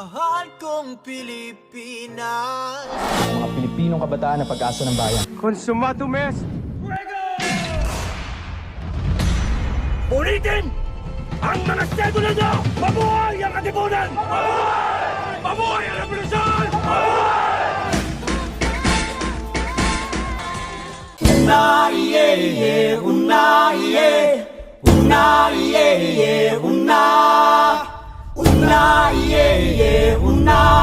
Mahal kong Pilipinas mga Pilipinong kabataan na pag-asa ng bayan. Consumato mes! Ulitin! Ang mga sedula nyo! Mabuhay ang katipunan! Mabuhay! Mabuhay ang revolusyon! Iye, una iye iye, una ఉన్నాయే ఉన్నాయే